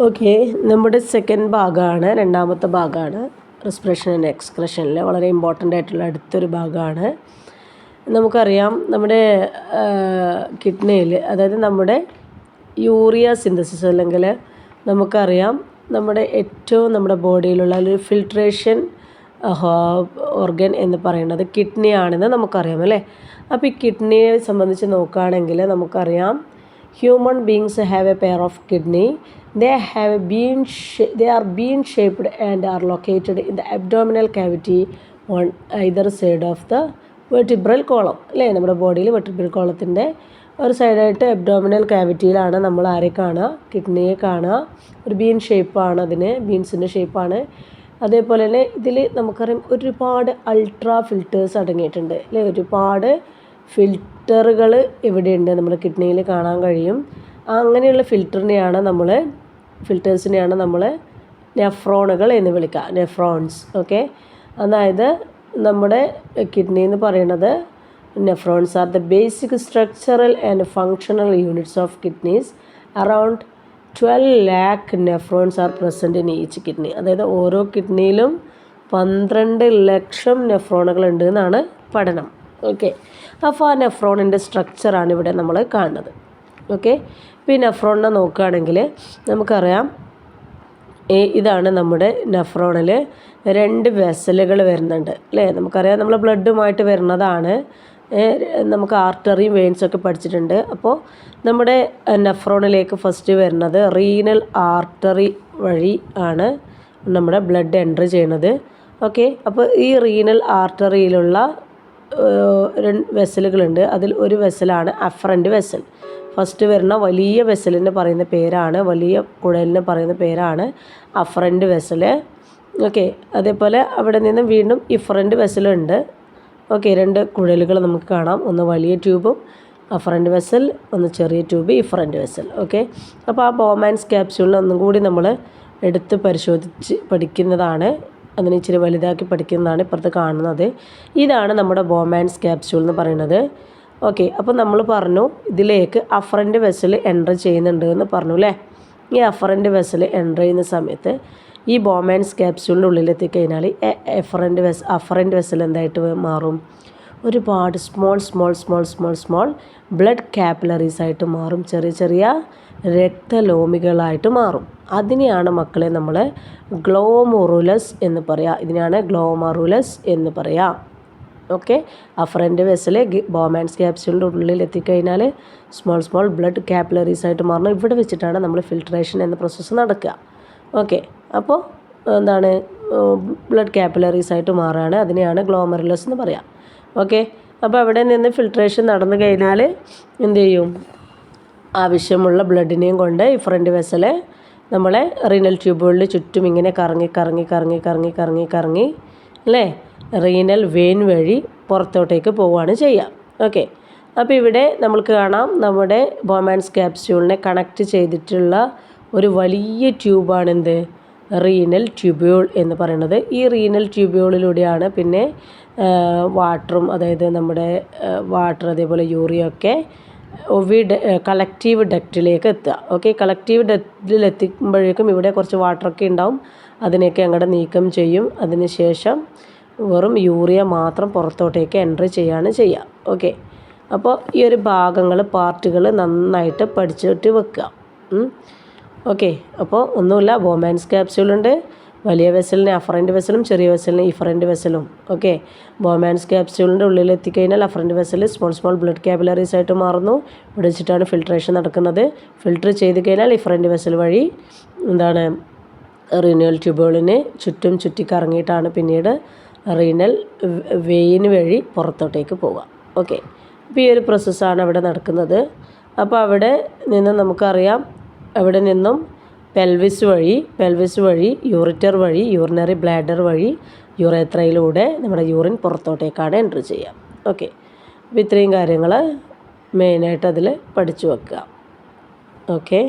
Okay നമ്മുടെ second ഭാഗമാണ് രണ്ടാമത്തെ ഭാഗമാണ്. റെസ്പിറേഷൻ ആൻഡ് എക്സ്ക്രഷനിൽ വളരെ ഇമ്പോർട്ടന്റ് ആയിട്ടുള്ള അടുത്തൊരു ഭാഗമാണ്. നമുക്കറിയാം നമ്മുടെ കിഡ്നിയിൽ അതായത് നമ്മുടെ യൂറിയ സിന്തസിസ് അല്ലെങ്കിൽ നമുക്കറിയാം നമ്മുടെ ഏറ്റവും നമ്മുടെ ബോഡിയിലുള്ള ഒരു ഫിൽട്രേഷൻ ഓർഗൻ എന്ന് പറയുന്നത് കിഡ്നി ആണെന്ന് നമുക്കറിയാം അല്ലേ? അപ്പോൾ ഈ കിഡ്നിയെ സംബന്ധിച്ച് നോക്കുകയാണെങ്കിൽ നമുക്കറിയാം human beings have a pair of kidney they have been they are bean shaped and are located in the abdominal cavity on either side of the vertebral column അല്ലേ? നമ്മുടെ ബോഡിയിൽ വെർട്ടിബ്രൽ കോളത്തിന്റെ ഒരു സൈഡായിട്ട് അബ്ഡോമിനൽ കാവിറ്റിയിലാണ് നമ്മൾ ആരെ കാണുക? കിഡ്നിയെ കാണുക. ഒരു ബീൻ ഷേപ്പാണ് അതിന്. ബീൻസിന്റെ ഷേപ്പാണ് അതേപോലെ തന്നെ ഇതിൽ നമുക്കറിയാം ഒരുപാട് അൾട്രാ ഫിൽറ്റേഴ്സ് അടങ്ങിയിട്ടുണ്ട്. അല്ലേ? ഒരുപാട് ഫിൽറ്ററുകൾ ഇവിടെയുണ്ട് നമ്മുടെ കിഡ്നിയിൽ കാണാൻ കഴിയും. അങ്ങനെയുള്ള ഫിൽറ്ററിനെയാണ് നമ്മൾ ഫിൽറ്റേഴ്സിനെയാണ് നമ്മൾ നെഫ്രോണുകൾ എന്ന് വിളിക്കുക നെഫ്രോൺസ് ഓക്കെ അതായത് നമ്മുടെ കിഡ്നി എന്ന് പറയുന്നത് nephrons are the basic structural and functional units of kidneys around twelve lakh nephrons are present in each kidney അതായത് ഓരോ കിഡ്നിയിലും പന്ത്രണ്ട് ലക്ഷം നെഫ്രോണുകൾ ഉണ്ട് എന്നാണ് പഠനം ഓക്കെ അപ്പോൾ ആ നെഫ്രോണിന്റെ സ്ട്രക്ചറാണ് ഇവിടെ നമ്മൾ കാണുന്നത്. ഓക്കെ? പിന്നെ നഫ്രോണിനെ നോക്കുകയാണെങ്കിൽ നമുക്കറിയാം ഇതാണ് നമ്മുടെ നെഫ്രോണിൽ രണ്ട് വെസലുകൾ വരുന്നുണ്ട് അല്ലേ? നമുക്കറിയാം നമ്മൾ ബ്ലഡുമായിട്ട് വരുന്നതാണ് നമുക്ക് ആർട്ടറിയും വെയിൻസൊക്കെ പഠിച്ചിട്ടുണ്ട്. അപ്പോൾ നമ്മുടെ നഫ്രോണിലേക്ക് ഫസ്റ്റ് വരുന്നത് റീനൽ ആർട്ടറി വഴി ആണ് നമ്മുടെ ബ്ലഡ് എൻട്രി ചെയ്യുന്നത്. ഓക്കെ? അപ്പോൾ ഈ റീനൽ ആർട്ടറിയിലുള്ള രണ്ട് വെസലുകളുണ്ട്. അതിൽ ഒരു വെസലാണ് അഫ്രണ്ട് വെസൽ. ഫസ്റ്റ് വരുന്ന വലിയ വെസലിന് പറയുന്ന പേരാണ്. വലിയ കുഴലിന് പറയുന്ന പേരാണ് അഫ്രണ്ട് വെസൽ ഓക്കെ അതേപോലെ അവിടെ നിന്ന് വീണ്ടും ഇഫ്രണ്ട് വെസലുണ്ട്. ഓക്കെ രണ്ട് കുഴലുകൾ നമുക്ക് കാണാം. ഒന്ന് വലിയ ട്യൂബും ഫ്രണ്ട് വെസൽ ഒന്ന് ചെറിയ ട്യൂബ് ഈ ഫ്രണ്ട് വെസൽ. ഓക്കെ അപ്പോൾ ആ ബോമാൻസ് ക്യാപ്സ്യൂളിൽ ഒന്നും കൂടി നമ്മൾ എടുത്ത് പരിശോധിച്ച് പഠിക്കുന്നതാണ് അതിനെ ഇച്ചിരി വലുതാക്കി പഠിക്കുന്നതാണ് ഇപ്പുറത്ത് കാണുന്നത്. ഇതാണ് നമ്മുടെ ബോമാൻസ് ക്യാപ്സ്യൂൾ എന്ന് പറയുന്നത്. ഓക്കെ അപ്പോൾ നമ്മൾ പറഞ്ഞു ഇതിലേക്ക് അഫറന്റ് വെസൽ എന്റർ ചെയ്യുന്നുണ്ട് എന്ന് പറഞ്ഞു അല്ലേ? ഈ അഫറന്റ് വെസൽ എന്റർ ചെയ്യുന്ന സമയത്ത് ഈ ബോമാൻസ് ക്യാപ്സ്യൂളിന്റെ ഉള്ളിലെത്തിക്കഴിഞ്ഞാൽ എഫറന്റ് വെസ് അഫറന്റ് വെസൽ എന്തായിട്ട് മാറും? ഒരുപാട് small small small small small blood capillaries ആയിട്ട് മാറും. ചെറിയ ചെറിയ രക്തലോമികളായിട്ട് മാറും. അതിനെയാണ് മക്കളെ നമ്മൾ ഗ്ലോമോറുലസ് എന്ന് പറയുക ഇതിനെയാണ് ഗ്ലോമറുലസ് എന്ന് പറയുക ഓക്കെ ആ ഫ്രണ്ട് വെസൽ ബോമാൻസ് ക്യാപ്സ്യൂളിന്റെ ഉള്ളിൽ എത്തിക്കഴിഞ്ഞാൽ സ്മോൾ സ്മോൾ ബ്ലഡ് കാപ്പിലറീസ് ആയിട്ട് മാറണം. ഇവിടെ വെച്ചിട്ടാണ് നമ്മൾ ഫിൽട്രേഷൻ എന്ന പ്രോസസ്സ് നടക്കുക. ഓക്കെ അപ്പോൾ എന്താണ്? ബ്ലഡ് ക്യാപ്പിലറീസ് ആയിട്ട് മാറുകയാണ് അതിനെയാണ് ഗ്ലോമറുലസ് എന്ന് പറയാം. ഓക്കെ അപ്പോൾ അവിടെ നിന്ന് ഫിൽട്രേഷൻ നടന്നു കഴിഞ്ഞാൽ എന്ത് ചെയ്യും? ആവശ്യമുള്ള ബ്ലഡിനെയും കൊണ്ട് ഈ ഫ്രണ്ട് വെസൽ നമ്മളെ റീനൽ ട്യൂബുകളിൽ ചുറ്റും ഇങ്ങനെ കറങ്ങി കറങ്ങി കറങ്ങി കറങ്ങി കറങ്ങി കറങ്ങി അല്ലേ? റീനൽ വെയിൻ വഴി പുറത്തോട്ടേക്ക് പോവുകയാണ് ചെയ്യുക ഓക്കെ അപ്പോൾ ഇവിടെ നമ്മൾക്ക് കാണാം നമ്മുടെ ബോമാൻസ് ക്യാപ്സ്യൂളിനെ കണക്റ്റ് ചെയ്തിട്ടുള്ള ഒരു വലിയ ട്യൂബാണെന്ത് റീനൽ ട്യൂബ്യൂൾ എന്ന് പറയുന്നത്. ഈ റീനൽ ട്യൂബ്യൂളിലൂടെയാണ് പിന്നെ വാട്ടറും അതായത് നമ്മുടെ വാട്ടർ അതേപോലെ യൂറിയ ഒക്കെ ഒവി കളക്റ്റീവ് ഡക്റ്റിലേക്ക് എത്തുക. ഓക്കെ കളക്റ്റീവ് ഡക്റ്റിൽ എത്തിക്കുമ്പോഴേക്കും ഇവിടെ കുറച്ച് വാട്ടറൊക്കെ ഉണ്ടാവും. അതിനെയൊക്കെ അങ്ങോട്ട് നീക്കം ചെയ്യും. അതിന് ശേഷം വെറും യൂറിയ മാത്രം പുറത്തോട്ടേക്ക് എൻട്രി ചെയ്യാണ് ചെയ്യുക. ഓക്കെ അപ്പോൾ ഈ ഒരു ഭാഗങ്ങൾ പാർട്ടുകൾ നന്നായിട്ട് പഠിച്ചിട്ട് വെക്കുക. ഓക്കെ അപ്പോൾ ഒന്നുമില്ല. ബോമാൻസ് ക്യാപ്സ്യൂളുണ്ട് വലിയ വെസലിന് അഫ്രണ്ട് വെസലും ചെറിയ വെസലിന് ഇഫറന്റ് വെസലും ഓക്കെ ബോമാൻസ് ക്യാപ്സ്യൂളിന്റെ ഉള്ളിൽ എത്തിക്കഴിഞ്ഞാൽ afferent vessel small small blood capillaries ആയിട്ട് മാറുന്നു. ഇവിടെ ഫിൽട്രേഷൻ നടക്കുന്നത്. ഫിൽട്ടർ ചെയ്ത് കഴിഞ്ഞാൽ ഇഫറന്റ് വെസൽ വഴി എന്താണ് റീനൽ ട്യൂബുകളിന് ചുറ്റും ചുറ്റിക്കറങ്ങിയിട്ടാണ് പിന്നീട് റീനൽ വെയിന് വഴി പുറത്തോട്ടേക്ക് പോവുക. ഓക്കെ അപ്പോൾ ഈ ഒരു പ്രോസസ്സാണ് അവിടെ നടക്കുന്നത്. അപ്പോൾ അവിടെ നിന്ന് നമുക്കറിയാം അവിടെ നിന്നും പെൽവിസ് വഴി പെൽവിസ് വഴി യൂറിറ്റർ വഴി യൂറിനറി ബ്ലാഡർ വഴി യുറേത്രയിലൂടെ നമ്മുടെ യൂറിൻ പുറത്തോട്ടേക്കാണ് എന്റർ ചെയ്യുക. ഓക്കെ അപ്പോൾ ഇത്രയും കാര്യങ്ങൾ മെയിനായിട്ട് അതിൽ പഠിച്ചു വെക്കുക. ഓക്കെ